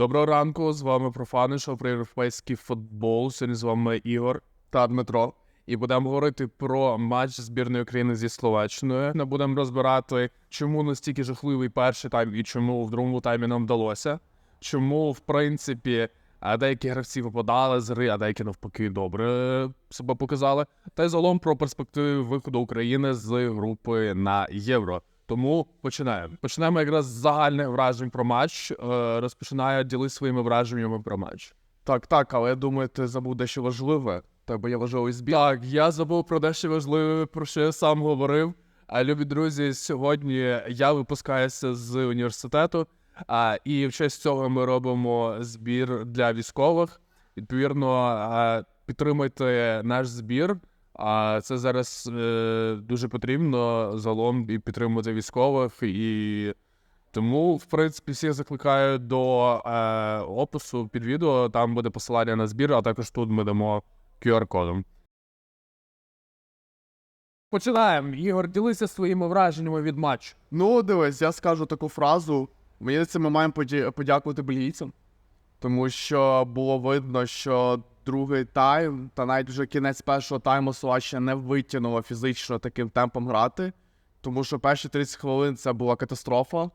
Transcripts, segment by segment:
Доброго ранку, з вами профани, шоу про європейський футбол. Сьогодні з вами Ігор та Дмитро. І будемо говорити про матч збірної України зі Словаччиною. Ми будемо розбирати, чому настільки жахливий перший тайм і чому в другому таймі нам вдалося. Чому, в принципі, деякі гравці випадали з гри, а деякі навпаки добре себе показали. Та й загалом про перспективи виходу України з групи на євро. Тому починаємо. Почнемо якраз з загальних вражень про матч. Е, розпочинаю ділитися своїми враженнями про матч. Так, так, але я думаю, ти забув дещо важливе. Тебе є важливий збір. Так, я забув про дещо важливе, про що я сам говорив. А любі друзі, сьогодні я випускаюся з університету, а, і в честь цього ми робимо збір для військових. Відповідно, підтримуйте наш збір. А це зараз е, дуже потрібно загалом і підтримувати військових. І тому, в принципі, всіх закликаю до е, опису під відео. Там буде посилання на збір, а також тут ми дамо QR-кодом. Починаємо. Ігор, ділися своїми враженнями від матчу. Ну, дивись, я скажу таку фразу. Мені здається, ми маємо подякувати бельгійцям. Тому що було видно, що другий тайм, та навіть вже кінець першого тайму Словаччина не витягнула фізично таким темпом грати. Тому що перші 30 хвилин це була катастрофа.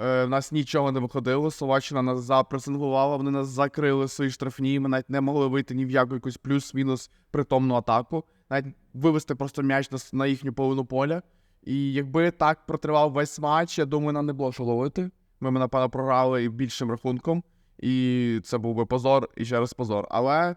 Е, в нас нічого не виходило. Словаччина нас запресингувала, вони нас закрили свої штрафні. Ми навіть не могли вийти ні в яку якусь плюс-мінус притомну атаку. Навіть вивести просто м'яч на, на їхню половину поля. І якби так протривав весь матч, я думаю, нам не було що ловити. Ми, напевно, програли більшим рахунком. І це був би позор і ще раз позор. Але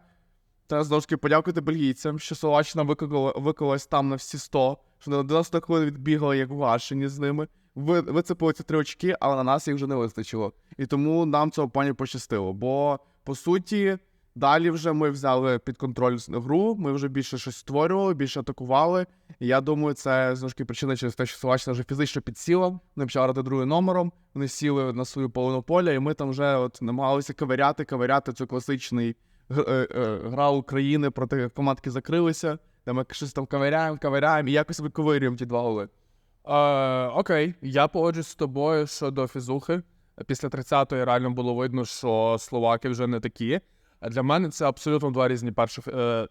треба знову ж таки подякувати бельгійцям, що Словаччина викликала, виклалась там на всі 100, що на 90 хвилин відбігали як вгашені з ними. Ви, вицепили ці три очки, але на нас їх вже не вистачило. І тому нам цього пані пощастило. Бо по суті, далі вже ми взяли під контроль гру, ми вже більше щось створювали, більше атакували. І я думаю, це знову ж таки причина через те, що Словаччина вже фізично підсіла. Вони почали грати другим номером. Вони сіли на свою половину поля, і ми там вже от намагалися ковиряти, ковиряти цю класичний гра України проти команд, закрилися, де ми щось там ковиряємо, ковиряємо і якось виковирюємо ті два голи. Е, окей, я погоджуюсь з тобою щодо фізухи. Після 30-ї реально було видно, що словаки вже не такі. Для мене це абсолютно два різні перших. Е,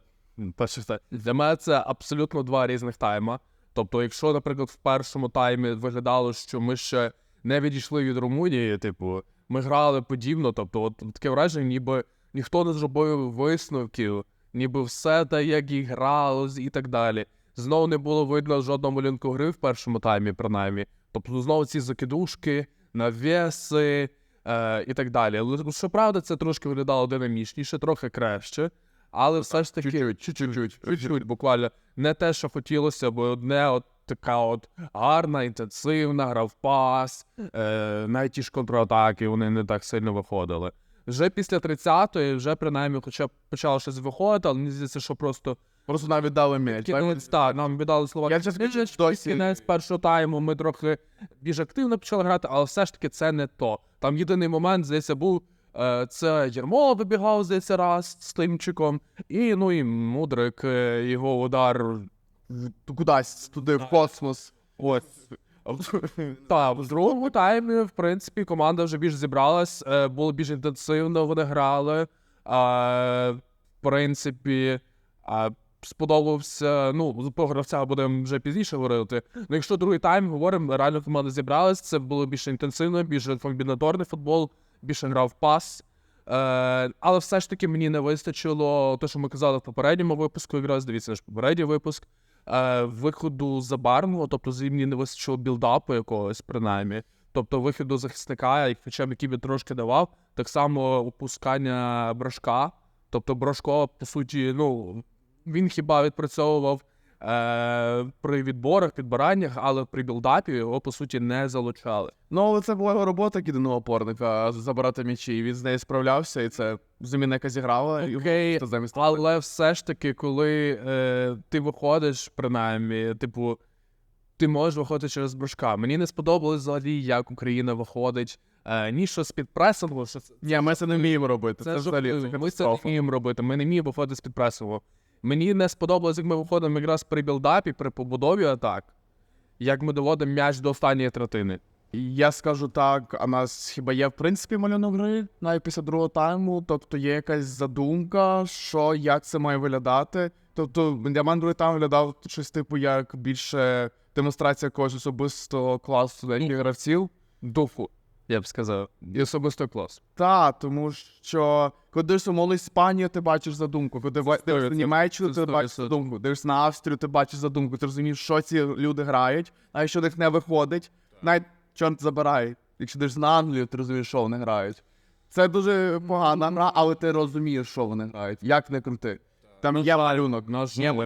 перших та- для мене це абсолютно два різних тайма. Тобто, якщо, наприклад, в першому таймі виглядало, що ми ще не відійшли від Румунії, типу, ми грали подібно, тобто, от таке враження, ніби ніхто не зробив висновків, ніби все те, як і гралось, і так далі. Знову не було видно жодного малюнку гри в першому таймі, принаймні. Тобто знову ці закидушки, навіси е, і так далі. Але щоправда, це трошки виглядало динамічніше, трохи краще. Але все ж таки чуть-чуть, чуть-чуть, буквально не те, що хотілося, бо одне от така от гарна, інтенсивна, гра в пас, е, навіть ті ж контратаки, вони не так сильно виходили. Вже після 30-ї, вже принаймні, хоча б почало щось виходити, але мені здається, що просто Просто навіть дали м'яч. Кінець, так, нам віддали слова. Я чесно досі- Кінець першого тайму ми трохи більш активно почали грати, але все ж таки це не то. Там єдиний момент, здається, був е, це Єрмо вибігав, здається, раз з тимчиком. І ну і Мудрик, е, його удар. Кудись туди, в космос. Ось. Так, в другому таймі, в принципі, команда вже більш зібралась, е, було більш інтенсивно, вони грали. А, в принципі, а, сподобався. Ну, по гравцях будемо вже пізніше говорити. Ну, якщо другий тайм говоримо, реально команда зібралась, це було більш інтенсивно, більш комбінаторний футбол, більше грав в пас. Е, але все ж таки мені не вистачило те, що ми казали в попередньому випуску, якраз дивіться наш попередній випуск. Е, виходу забарвного, тобто з- не вистачило білдапу якогось, принаймні. Тобто виходу захисника, як- хоча б який би трошки давав, так само опускання брашка. Тобто Брошко, по суті, ну, він хіба відпрацьовував е, при відборах, підбираннях, але при білдапі його, по суті, не залучали. Ну, але це була його робота як єдиного опорника забирати м'ячі. І він з нею справлявся, і це заміна, яка зіграла. і Окей, та замість Але все ж таки, коли е, ти виходиш, принаймні, типу, ти можеш виходити через брушка. Мені не сподобалось взагалі, як Україна виходить. Е, ні, що з-під пресингу, що Ні, ми це не вміємо робити. це Це, взагалі це. Ми це не вміємо робити. Ми не вміємо виходити з-під пресингу. Мені не сподобалось, як ми виходимо якраз при білдапі, при побудові атак, як ми доводимо м'яч до останньої третини. Я скажу так, а нас хіба є в принципі малюнок гри навіть після другого тайму. Тобто є якась задумка, що як це має виглядати. Тобто для мене другий тайм виглядав щось типу як більше демонстрація якогось особистого класу деяких гравців. Духу, я б сказав. І особисто клас. Та, тому що коли дивишся умовно Іспанію, ти бачиш задумку. Коли дивишся на. Німеччину, ти бачиш задумку. Дивишся на Австрію, ти бачиш задумку. Ти розумієш, що ці люди грають, а якщо в них не виходить, навіть чорт забирай. Якщо дивишся на Англію, ти розумієш, що вони грають. Це дуже погана гра, але ти розумієш, що вони грають. Як не крути. Там є малюнок. Ми,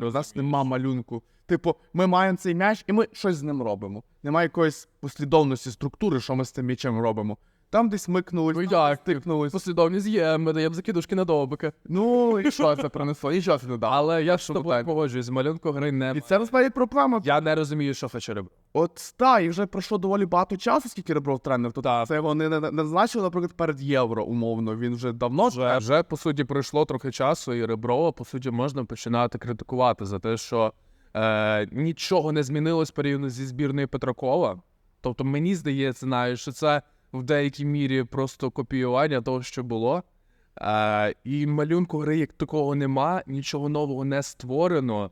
у нас нема малюнку. Типу, ми маємо цей м'яч, і ми щось з ним робимо. Немає якоїсь послідовності структури, що ми з цим м'ячем робимо. Там десь микнули, Ну, як? стикнулись. Послідовність є, ми даємо закидушки на довбики. Ну, і що це принесло? І що це додало? Але я ж тобою погоджуюсь, малюнку гри не. І це насправді проблема. Я не розумію, що хоче робити. От та, і вже пройшло доволі багато часу, скільки Ребров тренер. То Так. це вони не, не назначили, наприклад, перед євро, умовно. Він вже давно Вже, вже по суті пройшло трохи часу, і Реброва, по суті, можна починати критикувати за те, що е, нічого не змінилось порівняно зі збірною Петракова. Тобто, мені здається, навіть, що це в деякій мірі просто копіювання того, що було. Е, і малюнку гри як такого нема, нічого нового не створено.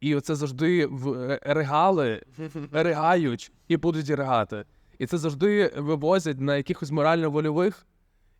І оце завжди в е, регали регають і будуть регати. І це завжди вивозять на якихось морально-вольових.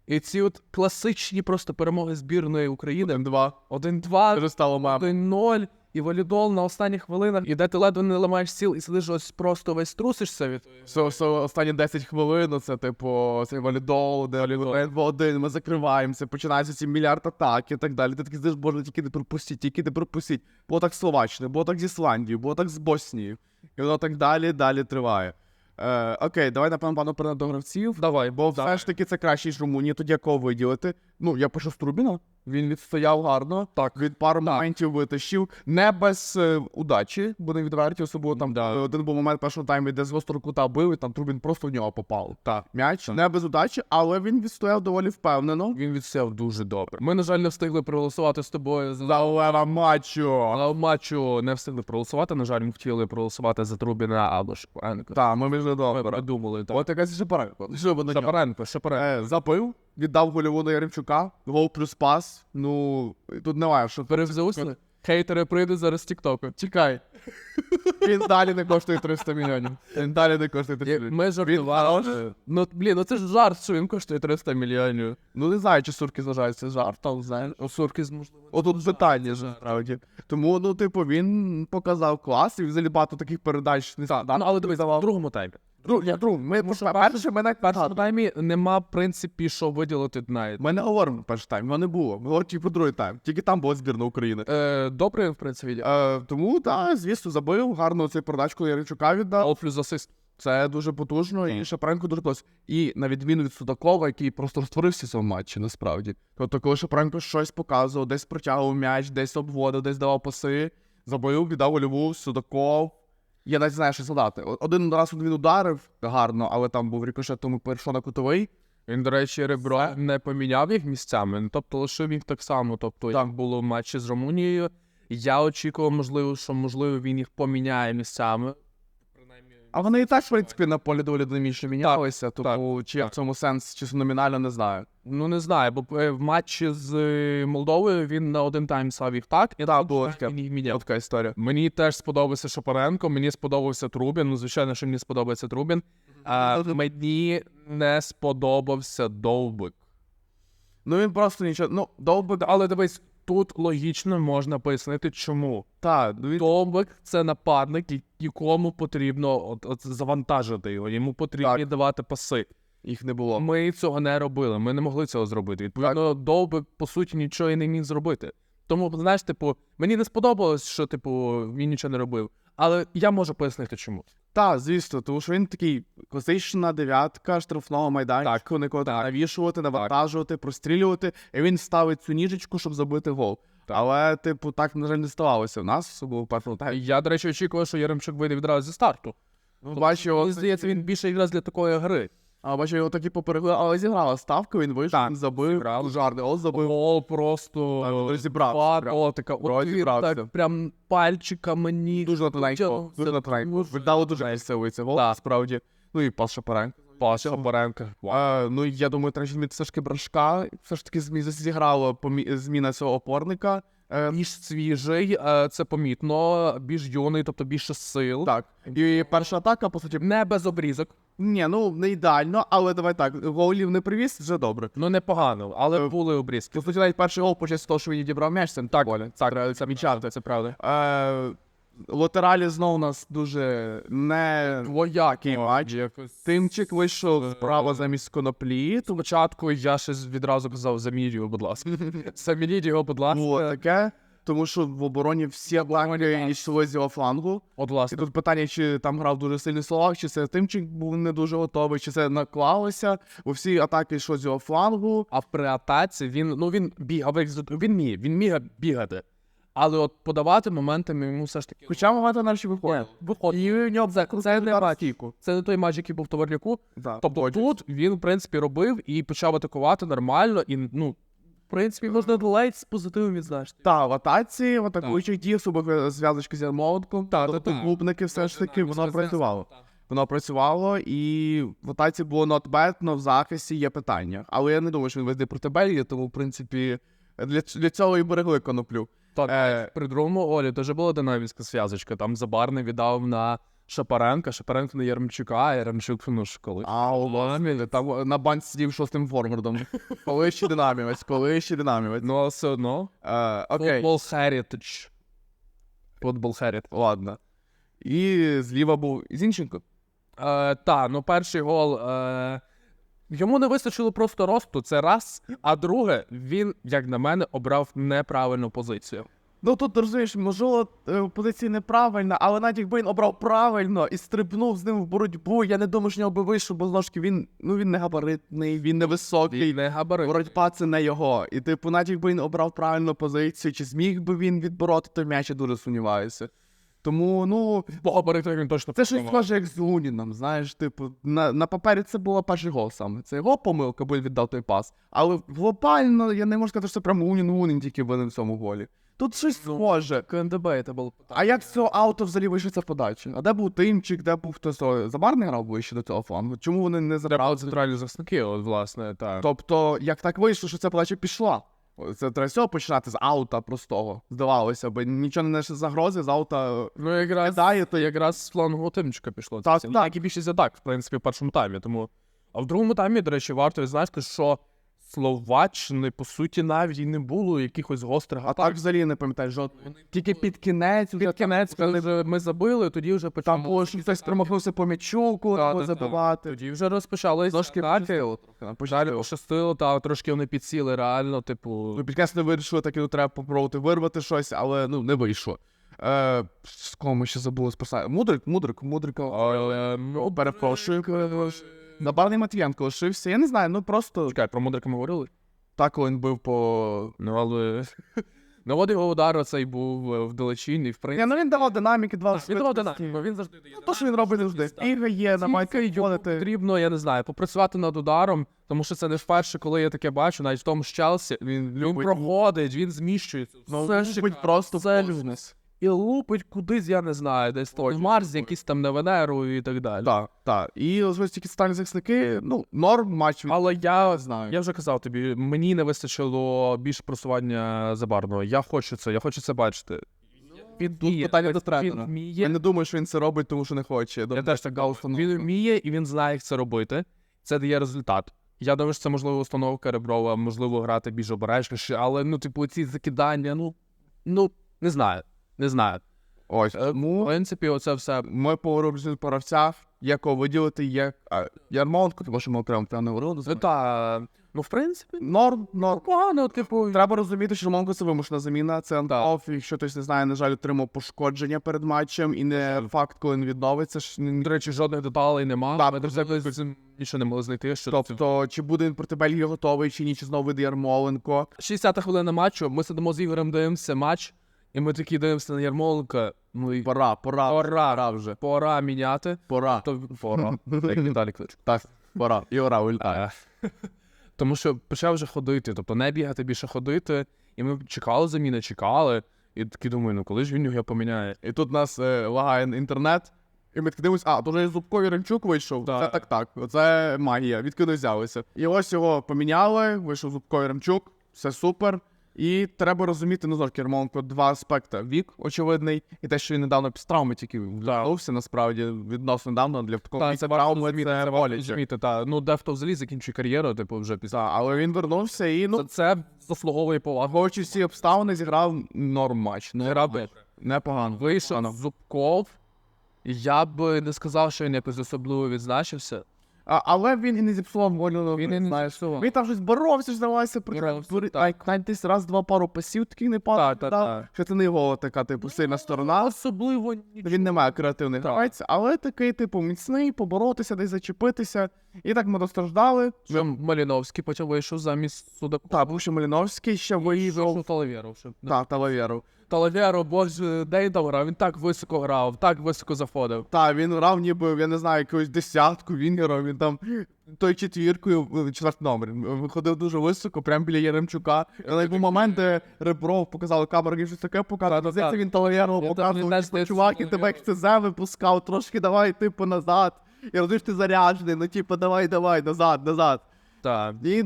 І ці от класичні просто перемоги збірної України. М2. 1-2, Вже стало мем. 1-0, і валідол на останніх хвилинах, і де ти ледве не ламаєш сіл, і сидиш ось просто весь трусишся від. Все, все, останні 10 хвилин, це типу цей валідол, де Олівер в один, ми закриваємося, починаються ці мільярд атак і так далі. Ти такий знаєш, боже, тільки не пропустіть, тільки не пропустіть. Було так з Словаччини, було так з Ісландією, було так з Боснією. І воно так далі, далі триває. Е, окей, давай напевно пану перейдемо до гравців. Давай, Бо все ж таки це краще, ніж Румунія, тоді якого виділити. Ну, я почав з Трубіна. Він відстояв гарно. Так. Від пару моментів витащив. Не без е, удачі, не відверті, особливо там Да. е, один був момент першого тайму, де з гострого кута бив, і там Трубін просто в нього попав. Так. М'яч не без удачі, але він відстояв доволі впевнено. Він відсяв дуже добре. Ми, на жаль, не встигли проголосувати з тобою за матчу. Але в матчу не встигли проголосувати. На жаль, ми хотіли проголосувати за Трубіна або Шапаренко. Так, ми вже Ми добре. думали, так. От якась Шапаренко. Шапаренко, Шапаренко. Е, Забив, віддав гольову на Яремчука, гол плюс пас. Ну, тут немає, що Перевзусли? Хейтери прийдуть зараз з Тіктоку. Чекай. Він далі не коштує 300 мільйонів. Він далі не коштує 300 мільйонів. Ми жартували. Ну, блін, ну це ж жарт, що він коштує 300 мільйонів. Ну не знаю, чи сурки зважають це жарт, там знаєш. У Сурки, можливо. Отут питання ж насправді. Тому, ну, типу, він показав клас, і взагалі багато таких передач не Так, ну, але дивись, в другому таймі. Друг, ні, друг, ми Тому що перше ми не В першому таймі нема, в принципі, що виділити навіть. Ми не говоримо перший тайм, його не було. Ми говоримо тільки про другий тайм. Тільки там була збірна України. Е, добре, в принципі, Е, тому, так, звісно, забив, гарно цю передачку Яричука віддав. гол плюс асист. Це дуже потужно, і Шапаренко дуже клас. І на відміну від Судакова, який просто розтворився в цьому матчі, насправді. Тобто, коли Шапаренко щось показував, десь протягував м'яч, десь обводив, десь давав паси, забив, віддав Оліву, Судаков. Я навіть знаю, що задати. Один раз він ударив гарно, але там був рикошет, тому перейшов на кутовий. Він, до речі, ребро не поміняв їх місцями, ну, тобто лишив їх так само. Тобто, як було в матчі з Румунією. Я очікував, можливо, що можливо він їх поміняє місцями. А вони і так, в принципі, на полі доволі динамічно мінялися, тому чи в цьому сенс, чисто номінально не знаю. Ну не знаю, бо е, в матчі з е, Молдовою він на один тайм став їх так, і так міняв. Така історія. Мені теж сподобався Шапаренко, мені сподобався Трубін. Ну, звичайно, що мені сподобається Трубін. А мені не сподобався Довбик. Ну він просто нічого. Ну, довбик, Але дивись, тут логічно можна пояснити, чому. так, він Довбик це нападник, якому потрібно от, от завантажити його, йому потрібні Так. давати паси. їх не було. Ми цього не робили, ми не могли цього зробити. Відповідно, Довбик, по суті, нічого і не міг зробити. Тому, знаєш, типу, мені не сподобалось, що типу він нічого не робив. Але я можу пояснити, чому. Так, звісно, тому що він такий класична дев'ятка штрафного майданчика, на кого навішувати, навантажувати, прострілювати, і він ставить цю ніжечку, щоб забити гол. Але, типу, так, на жаль, не ставалося в нас, особливо в першому таймі. Я, до речі, очікував, що Яремчук вийде відразу зі старту. Ну, бачу, Мені здається, він більше якраз для такої гри. А, бачу, його такі поперегли, але зіграла ставка, він вийшов, Так, він забив, дуже гол забив. Гол просто Так, розібрався. От він Розібрався. так прям пальчиками ніг. Дуже на тоненько, Це дуже на тоненько. дуже красивий цей гол, справді. Ну і Пас Шапаренко. Пас Шапаренко. Е, ну, я думаю, все ж таки Брашка. Все ж таки змі- зіграло помі- зміна цього опорника. Е, Більш свіжий, е, це помітно, більш юний, тобто більше сил. так. І перша атака, по суті, Не без обрізок. Ні, ну не ідеально, але давай так. Голів не привіз, вже добре. Ну непогано, але Е, були обрізки. По навіть перший гол почався з того, що він відібрав м'яч, це так, Оля. Так, треба це відмічати. це правда. Е, латералі знову у нас дуже не двоякий матч. Якось... Тимчик вийшов справа замість коноплі. Спочатку я ще відразу казав замірюю, будь ласка. Заміріть його, будь Було ласка. таке, тому що в обороні всі атаки йшли з його флангу. От, власне. І тут питання, чи там грав дуже сильний Словак, чи це Тимчик був не дуже готовий, чи це наклалося. У всі атаки йшло з його флангу. А при атаці він, ну він бігав, він міг, він міг бігати. Але от подавати моментами йому все ж таки. Хоча багато наші виходить. І в нього Це, це, не матч. це не той матч, який був в товарняку. Да, Тобто тут він, в принципі, робив і почав атакувати нормально. І, ну, в принципі, можна ледь з позитивом відзначити. Та, в атаці, в атакуючих дій, особливо зв'язочки з Ярмолотком, Та, та, тобто та. клубники все ж таки, воно працювало. Воно працювало, і в атаці було not bad, но в захисті є питання. Але я не думаю, що він везде проти Бельгії, тому, в принципі, для, для цього і берегли коноплю. Так, Е, при другому голі теж була динамівська зв'язочка. Там Забарний віддав на Шапаренка, Шапаренко на Ярмчука, а Ярмчук, ну ж коли. А, у Ламі, там на банк сидів шостим форвардом. Коли ще динамівець, коли ще динамівець. Ну, але все одно. Е, окей, Football Heritage. Football Heritage. ладно. І зліва був Зінченко. Е, та, ну перший гол. Е, йому не вистачило просто росту, це раз. А друге, він, як на мене, обрав неправильну позицію. Ну тут розумієш, можливо, е, позиція неправильна, але навіть якби він обрав правильно і стрибнув з ним в боротьбу, я не думаю, що нього би вийшов, бо знову ж він, ну, він не габаритний, він не високий. Він не габарит. Боротьба це не його. І типу, навіть якби він обрав правильну позицію, чи зміг би він відбороти той м'яч, я дуже сумніваюся. Тому, ну, По габаритах він точно це щось схоже, як з Луніним, знаєш, типу, на, на папері це була перший гол саме. Це його помилка, бо він віддав той пас. Але глобально я не можу сказати, що це прям Лунін Лунін тільки винен в цьому голі. Тут щось схоже. КНДБ А як з цього ауто взагалі вийшла ця подача? А де був Тимчик, де був хтось? о, Забарний грав ближче до цього флангу? Чому вони не забрали? центральні захисники, от, власне, так. Тобто, як так вийшло, що ця подача пішла? Це треба з цього починати з аута простого. Здавалося б, нічого не несе загрози, з аута е, Ну, якраз, кидає, то якраз з флангу Тимчика пішло. Так, так. як і більшість атак, в принципі, в першому таймі. Тому... А в другому таймі, до речі, варто відзначити, що Словаччини, по суті, навіть і не було якихось гострих а так взагалі не пам'ятаю жодного. Тільки під кінець, вже Під кінець, коли вже ми забили, тоді вже там почали. було, що хтось промахнувся по м'ячу, коли забивати. Тоді вже розпочалися Трошки пощастило Далі пощастило. та трошки вони підсіли реально, типу. Ну, під кінець не вирішили, так і ну, треба попробувати вирвати щось, але ну не вийшло. Е, з кого ми ще забули спасати? Мудрик, Мудрик. Але, ну, перепрошую. Набарний Матвієнко лишився. Я не знаю, ну просто Чекай, про Мудрика ми говорили? так коли він бив по. Ну, але. Ну, от його удар оцей був е, вдалечінь, і в принципі. Ні, ну він давав динаміки, два Він давав динаміку, він завжди дає. Ну, то, що він робить завжди. Ігри намагається Тільки йому входити. потрібно, я не знаю, попрацювати над ударом, тому що це не вперше, коли я таке бачу, навіть в тому ж Челсі, він, він Любить. проходить, він зміщується. Ну, все любить шикарно, просто все бізнес. І лупить кудись, я не знаю, десь то в Марс, якісь там на Венеру і так далі. Так, так. І ось ті стальні захисники, ну, норм матч від Але я знаю. Я вже казав тобі, мені не вистачило більше просування забарного. Я хочу це, я хочу це бачити. Він Тут вміє, питання до він тренера. Я вміє. не думаю, що він це робить, тому що не хоче. Я теж так думаю. Він вміє і він знає, як це робити. Це дає результат. Я думаю, що це можливо установка Реброва, можливо, грати більш обережніше, але ну, типу, ці закидання, ну, ну, не знаю. Не знаю. Ось. Е, В Тому принципі, оце все. ми про гравця, якого виділити є а, Ярмоленко, тому що ми окремо прямо не говорили. Та, ну, в принципі, Норм, норм. погано, типу. Треба розуміти, що Ярмоленко це вимушена заміна. Це антоф, якщо хтось не знає, на жаль, отримав пошкодження перед матчем, і не факт, коли він відновиться. До речі, жодних деталей нема. Так, Ми цим нічого не могли знайти. Що Тобто, чи буде він проти Бельгії готовий, чи ні, чи знову вийде Ярмоленко. 60-та хвилина матчу, ми сидимо з Ігорем, дивимося матч, і ми такі дивимося на Ярмоленка. Ну і Пора, пора, пора вже. Пора міняти. пора. То пора. Як Віталій кличе. Так, пора. І ура, ульта. Е, Тому що почав вже ходити, тобто не бігати, більше ходити. І ми чекали заміни, чекали. І такі думаю, ну коли ж він його поміняє? І тут нас е, лагає інтернет. І ми таки дивимося, а, то вже Зубко Яремчук вийшов. Так. Це так, так. Оце магія. Відкиди взялися. І ось його поміняли, вийшов Зубко Яремчук, все супер. І треба розуміти, ну Романко, два аспекти. Вік, очевидний, і те, що він недавно під травми тільки вернувся, насправді, відносно недавно для такого Та, це травми це це боляче. та. Ну, дехто взагалі закінчує кар'єру, типу, вже після. Так, але він вернувся і, ну, Це, це заслуговує повагу. враховуючи всі обставини, зіграв норм матч. Не грав Непогано. Вийшов. Зубков. Я б не сказав, що він якось особливо відзначився. А, але він і не зіпсував волю. Він і не знаєш. зіпсував. Він там щось боровся, ж здавалося, Боровся, при так. навіть десь раз-два пару пасів таких не падав. так, так. Що це не його така, типу, сильна сторона. Особливо Він не має креативних Так. гравець, але такий, типу, міцний, поборотися, десь зачепитися. І так ми достраждали. Що Маліновський потім вийшов замість Судаку. Так, був ще Маліновський, ще виїжджав. Вийшов Талавєров. ще. Так, Талавєру. Талавєров, боже, де він там грав? Він так високо грав, так високо заходив. Так, він грав ніби, я не знаю, якусь десятку, він грав, він там той четвіркою, е, четвертий номер, він виходив дуже високо, прямо біля Яремчука. Але був момент, де Ребров показали камеру, він щось таке показав. Здається, він там показував, типу, чувак, і тебе як випускав, трошки давай, типу, назад. Я розумію, що ти заряджений, ну типу, давай, давай, назад, назад. Так. І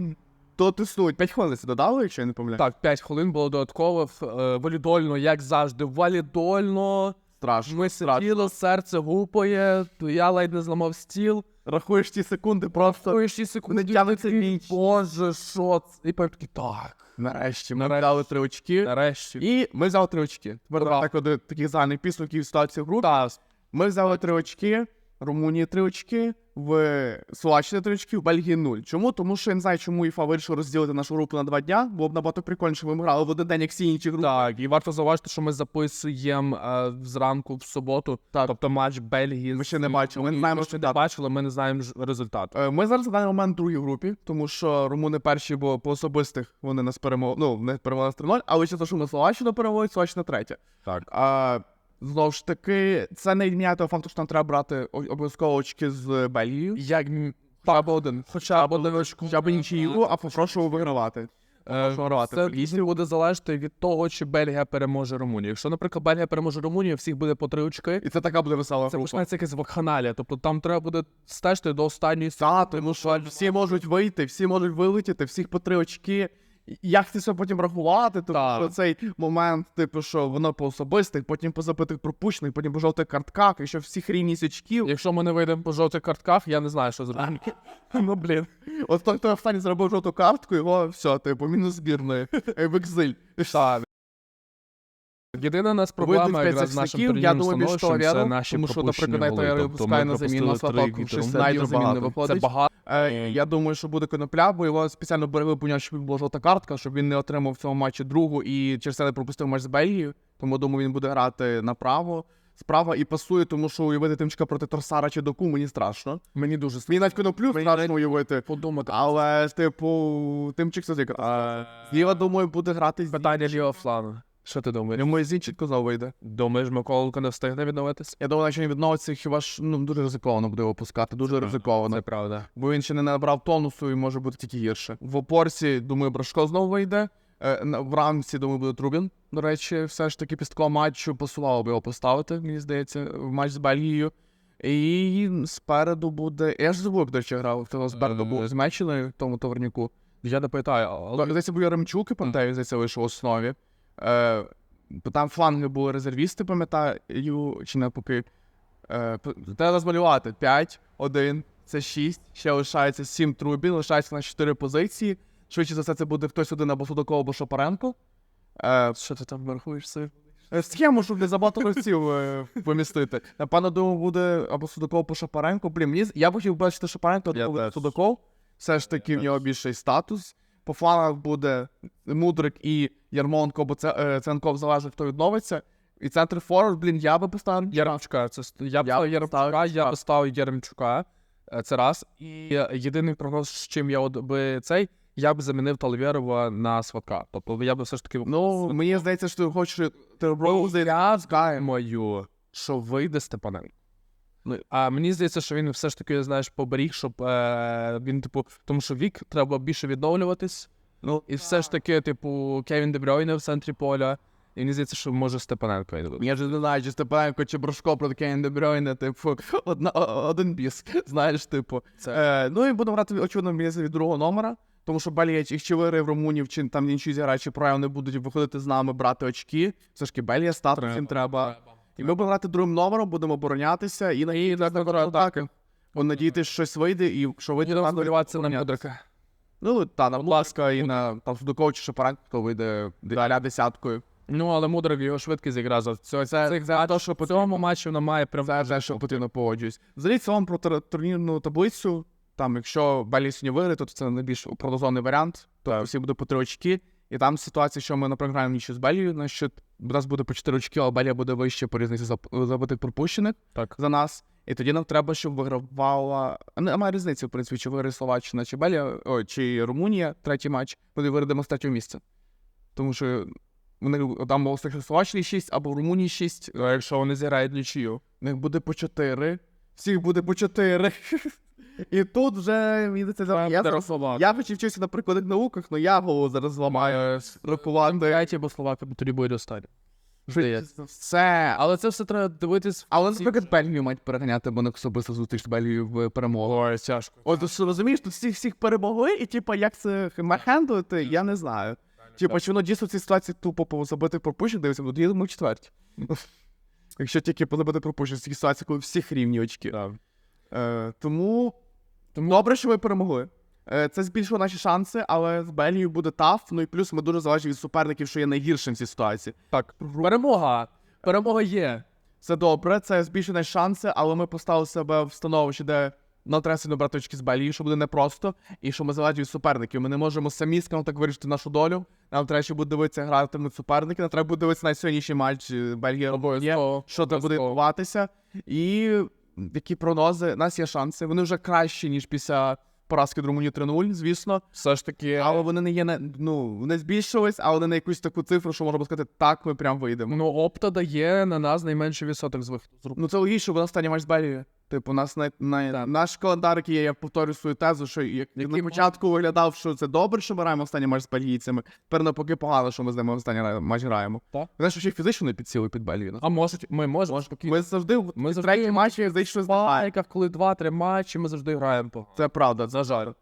дотиснуть. П'ять хвилин це додали, якщо я не помиляю? Так, 5 хвилин було додатково. е, Валідольно, як завжди, валідольно. Страшно. Ми сиділи, серце гупає, то я ледь не зламав стіл. Рахуєш ті секунди, просто Ой, ще секунди. Вони тягнуться такий, віч. Боже, що це? І потім такий, так. нарешті ми Нарешті. дали три очки. Нарешті. І ми взяли три очки. Тепер Ура. так от таких загальних підсумків ситуації в групі. Та, Ми взяли три очки, Румунії три очки, в Словаччині три очки, в Бельгії нуль. Чому? Тому що я не знаю, чому ІФА вирішив розділити нашу групу на два дня. Було б набагато прикольніше, ми грали в один день, як всі інші групи. Так, і варто зауважити, що ми записуємо е, зранку в суботу. Так. Тобто матч Бельгії. Ми ще не бачили, ми не знаємо Ми ще не бачили, ми не знаємо ж результат. Е, Ми зараз на даний момент в другій групі, тому що румуни перші, бо по особистих вони нас перемогли, ну, не перемогли нас 3-0, але ще те, що ми Словаччину перемогли, Словаччина третя. Так. А, знову ж таки, це не відміняє того факту, що нам треба брати обов'язково очки з Бельгією. Як Хоча б один. хоча б один очко. Хоча б нічию, а попрошу вигравати. Е, Це футболістів. буде залежати від того, чи Бельгія переможе Румунію. Якщо, наприклад, Бельгія переможе Румунію, всіх буде по три очки. І це така буде весела Це почнеться якась вакханалія. Тобто там треба буде стежити до останньої Так, тому що всі можуть вийти, всі можуть вилетіти, всіх по три очки. Як це все потім рахувати? Що цей момент, типу, що воно по особистих, потім по забитих пропущених, потім по жовтих картках, і що всіх рівність очків. Якщо ми не вийдемо по жовтих картках, я не знаю, що зробити. ну блін. От той, хто останній зробив жовту картку, його все, типу, мінус збірної е, в екзиль. Єдина у нас проблема якраз з нашим я думаю, більш того віру, наші тому що, наприклад, Тобто випускає на заміну щось Румунії. Найт заміну не виходить. Це багато. Е, я думаю, що буде конопля, бо його спеціально берегли поняв, щоб була жовта картка, щоб він не отримав в цьому матчі другу і через це не пропустив матч з Бельгією. Тому думаю, він буде грати направо. Справа і пасує, тому що уявити тимчика проти Торсара чи Доку мені страшно. Мені дуже Мені навіть коноплю страшно уявити. подумати. Але, типу, тимчик це зіграє. Зліва, думаю, буде грати з Питання лівого флану. Що ти думаєш? Йому зі чітко знову вийде. Думаєш, Миколенко не встигне відновитись? Я думаю, що він відновиться, хіба ж ну дуже ризиковано буде його пускати. Дуже ризиковано. Це правда. бо він ще не набрав тонусу і може бути тільки гірше. В опорці, думаю, Брашко знову вийде. Е, В рамці, думаю, буде Трубін. До речі, все ж таки після такого матчу посувало б його поставити, мені здається, в матч з Бельгією. І спереду буде. Я ж забув, хто ще грав, хто спереду був Е. з Меччини в тому товарняку. Я не пам'ятаю, але Здається, був Яремчук, і пам'ятаю, здається, вийшов в основі. Е, бо там фланги були резервісти, пам'ятаю, чи навпаки. Е, треба розмалювати 5, 1, це 6, ще лишається 7 трубін, лишається на 4 позиції. Швидше за все, це буде хтось один або Судаков, або Шапаренко. Е, що ти там рахуєш собі? е, схему, щоб не забагато гравців е, помістити. Напевно, думаю, буде або Судаков, або Шапаренко. Блін, мені я б хотів бачити Шапаренко, або. Судаков. Все ж таки в нього більший статус. По флангах буде Мудрик і Ярмонко, бо це е, Ценков залежить, хто відновиться. І центр форвард, блін, я би поставив. Яремчука. Це я б Я Яремчука, я так. б ставив Яремчука. Е, Це раз. І єдиний прогноз, з чим я от би цей, я б замінив Талвєрова на Сватка. Тобто я би все ж таки Ну, мені здається, що ти хочеш Терброузи. я думаю, що вийде Степаненко. Ну, а мені здається, що він все ж таки, знаєш, поберіг, щоб е, він, типу, тому що вік треба більше відновлюватись. Ну, І все ж таки, типу, Кевін Дебройне в центрі поля. І мені здається, що може Степаненко йде. Я ж не знаю, чи Степаненко, чи Брошко про таке Дебройне, типу, одна, один біс, знаєш, типу. Це- Е, ну і будемо грати, очевидно, мені від другого номера, тому що Белія, якщо чи виграє в Румунів, чи там інші зіграючі правил не будуть виходити з нами брати очки. Все ж таки Белія стати Треба, всім треба. І ми будемо грати другим номером, будемо оборонятися і на контратаки. Бо надіятися, що щось вийде, і що вийде. Будемо нам сподіватися на. Мудрика. Ну, та, на ласка, і на там Судаков чи Шапаренко, хто вийде аля десяткою. Ну, але Мудрик його швидкість зіграв за це, це, Це те, що по цьому матчі вона має прям Це те, що потрібно погоджуюсь. Взагалі, цілому про турнірну таблицю, там, якщо Белі сьогодні виграє, то це найбільш прогнозований варіант. Тобто всі буде по три очки. І там ситуація, що ми наприклад, граємо нічого з Белією, значить, у нас буде по 4 очки, а Белія буде вище по різниці забитих пропущених Так. за нас. І тоді нам треба, щоб вигравала. Немає різниці, в принципі, чи виграє Словаччина, чи Белія, о, чи Румунія, третій матч, ми вийдемо з третього місця. Тому що вони там було Словаччині 6 або в Румунії 6. А якщо вони зіграють нічию. В них буде по 4. Всіх буде по 4. І тут вже мені здається, я, хоч і вчився на прикладних науках, але я голову зараз зламаю. Рахувати. П'ять або Словаки, бо тоді буде достатньо. Здається. Все. Але це все треба дивитись. Але, наприклад, Бельгію мають переганяти, бо не особисто зустріч з Бельгією в перемогу. Ой, тяжко. От ти розумієш, тут всіх всіх перемогли, і типа як це хендлити, я не знаю. Типа, чи воно дійсно в цій ситуації тупо по забити пропущення, дивиться, ну їдемо в четверть. Якщо тільки по забити пропущення, в цій ситуації, коли всіх рівні очки. Е, тому Тому- добре, що ми перемогли. Е, це збільшило наші шанси, але з Бельгією буде таф. Ну і плюс ми дуже залежні від суперників, що є найгіршим в цій ситуації. Так. Перемога. Перемога є. Це добре, це збільшує наші шанси, але ми поставили себе в становище, де нам треба сильно брати очки з Бельгії, що буде непросто, і що ми залежні від суперників. Ми не можемо самі, скажімо так, вирішити нашу долю. Нам треба ще буде дивитися, гратимуть суперники, нам треба буде дивитися найсильніший матч е, Бельгія Обов'язково. що там буде відбуватися. І які прогнози, у нас є шанси. Вони вже кращі, ніж після поразки Румунії 3-0, звісно. Все ж таки. Але вони не є на ну, вони збільшились, але не на якусь таку цифру, що можна сказати, так, ми прям вийдемо. Ну, опта дає на нас найменший відсоток з виходу. Ну це логічно, бо на останній матч з Бельгією. Типу, у нас на, на наш календар, є, я повторюю свою тезу, що як Який на початку виглядав, що це добре, що ми граємо останній матч з бельгійцями. Тепер навпаки погано, що ми з ними останній матч граємо. Так. Знаєш, що ще фізично не підсіли під Бельгію. А можуть, ми можемо спокійно. Ми завжди в Ми ми завжди третій матч зайшли з В коли два-три матчі, ми завжди граємо по. Це правда, за жаль.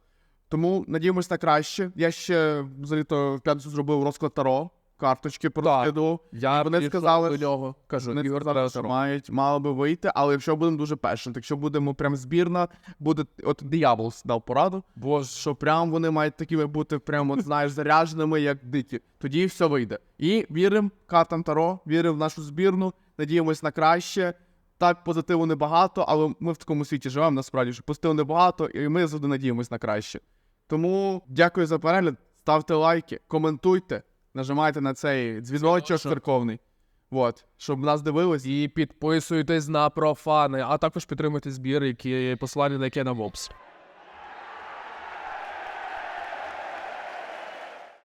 Тому надіємось на краще. Я ще взагалі-то в п'ятницю зробив розклад Таро, карточки Так. Я Вони сказали, до нього. Кажу, Вони Ігор сказали, що мають, мало би вийти, але якщо будемо дуже пешнути, якщо будемо прям збірна, буде от Diabolos дав пораду, Бо що прям вони мають такими бути, прям, от, знаєш, зарядженими, як дикі. Тоді все вийде. І віримо картам Таро, віримо в нашу збірну, надіємось на краще. Так, позитиву небагато, але ми в такому світі живемо, насправді, що позитиву небагато, і ми завжди надіємось на краще. Тому дякую за перегляд. Ставте лайки, коментуйте, нажимайте на цей дзвіночок церковний. От, щоб нас дивились. і підписуйтесь на профани, а також підтримуйте збір, які посилання на яке на ВОПС.